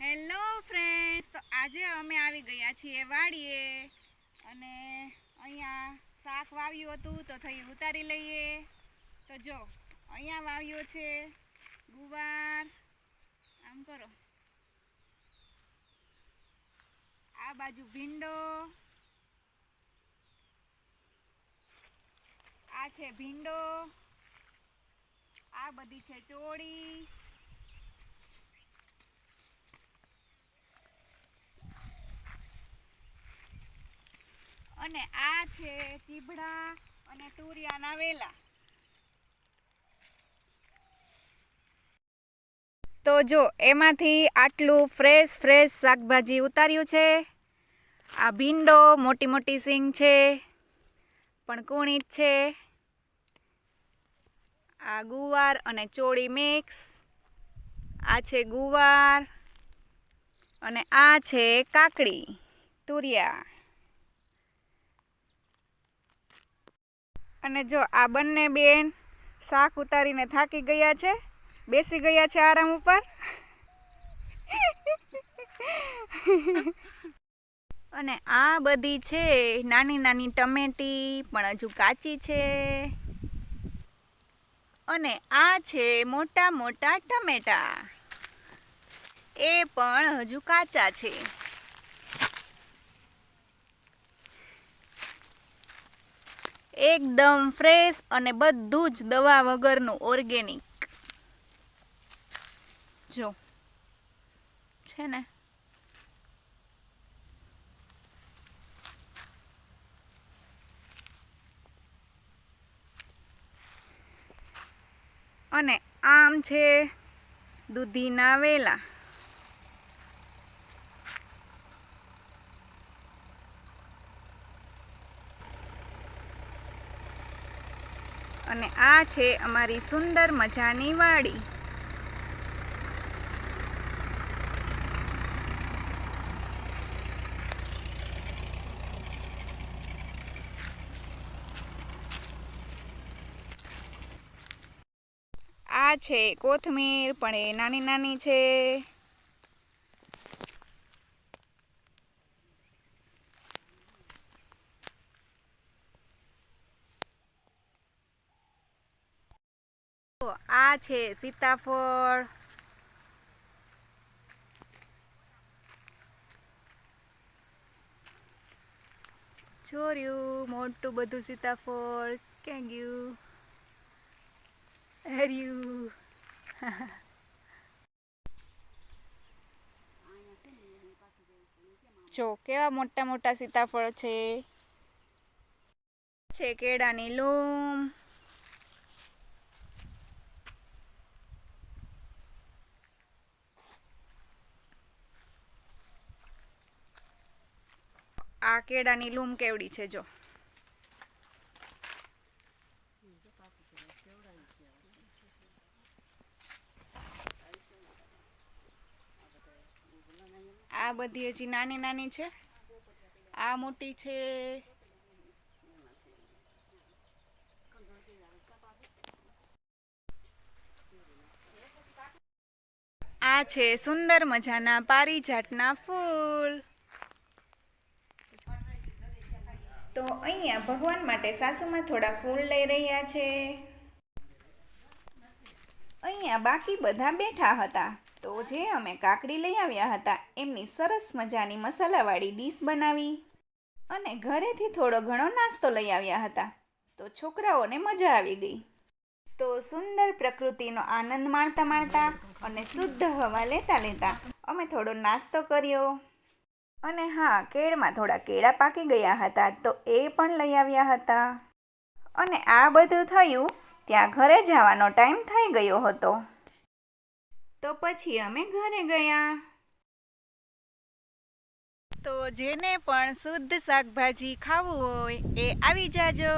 Hello friends, તો આજે અમે આવી ગયા છીએ વાડીએ અને અહીંયા શાક વાવ્યું હતું તો થઈ ઉતારી લઈએ. તો જો, અહીંયા વાવ્યો છે ગુવાર. આમ કરો. આ બાજુ ભીંડો. આ છે ભીંડો. આ બધી છે ચોળી. અને આ છે ચીભડા અને તુરિયાના વેલા. તો જો, એમાંથી આટલું ફ્રેશ ફ્રેશ શાકભાજી ઉતાર્યું છે. આ ભીંડો મોટી મોટી સિંગ છે, પણ કુણી છે. આ ગુવાર અને ચોળી મિક્સ. આ છે ગુવાર અને આ છે કાકડી, તુરિયા. અને જો આ બંને બેન શાક ઉતારીને થાકી ગયા છે, બેસી ગયા છે આરામ ઉપર. અને આ બધી છે નાની નાની ટમેટી, પણ હજુ કાચી છે. અને આ છે મોટા મોટા ટમેટા. એ પણ હજુ કાચા છે. એકદમ ફ્રેશ અને બધું જ દવા વગરનું ઓર્ગેનિક. જો, છે ને? અને આમ છે દૂધીના વેલા. અને આ છે અમારી સુંદર મજાની વાડી. આ છે કોથમીર, પણ એ નાની નાની છે તો છે. સીતાફળ. ચોર્યું મોટું બધું સીતાફળ ક્યાં ગયું હર્યું. જો, કેવા મોટા મોટા સીતાફળ છે કેળાની લૂમ. આ કેળાની લૂમ કેવડી છે, જો. આ બધી હજી નાની નાની છે. આ મોટી છે. આ છે સુંદર મજાના પારીજાતના ફૂલ. તો અહીંયા ભગવાન માટે સાસુમાં થોડા ફૂલ લઈ રહ્યા છે. અહીંયા બાકી બધા બેઠા હતા. તો જે અમે કાકડી લઈ આવ્યા હતા, એમની સરસ મજાની મસાલાવાળી ડીશ બનાવી. અને ઘરેથી થોડો ઘણો નાસ્તો લઈ આવ્યા હતા. તો છોકરાઓને મજા આવી ગઈ. તો સુંદર પ્રકૃતિનો આનંદ માણતા માણતા અને શુદ્ધ હવા લેતા લેતા અમે થોડો નાસ્તો કર્યો. અને હા, કેળમાં થોડા કેળા પાકી ગયા હતા, તો એ પણ લઈ આવ્યા હતા. અને આ બધું થયું ત્યાં ઘરે જવાનો ટાઈમ થઈ ગયો હતો. તો પછી અમે ઘરે ગયા. તો જેને પણ શુદ્ધ શાકભાજી ખાવું હોય એ આવી જાજો.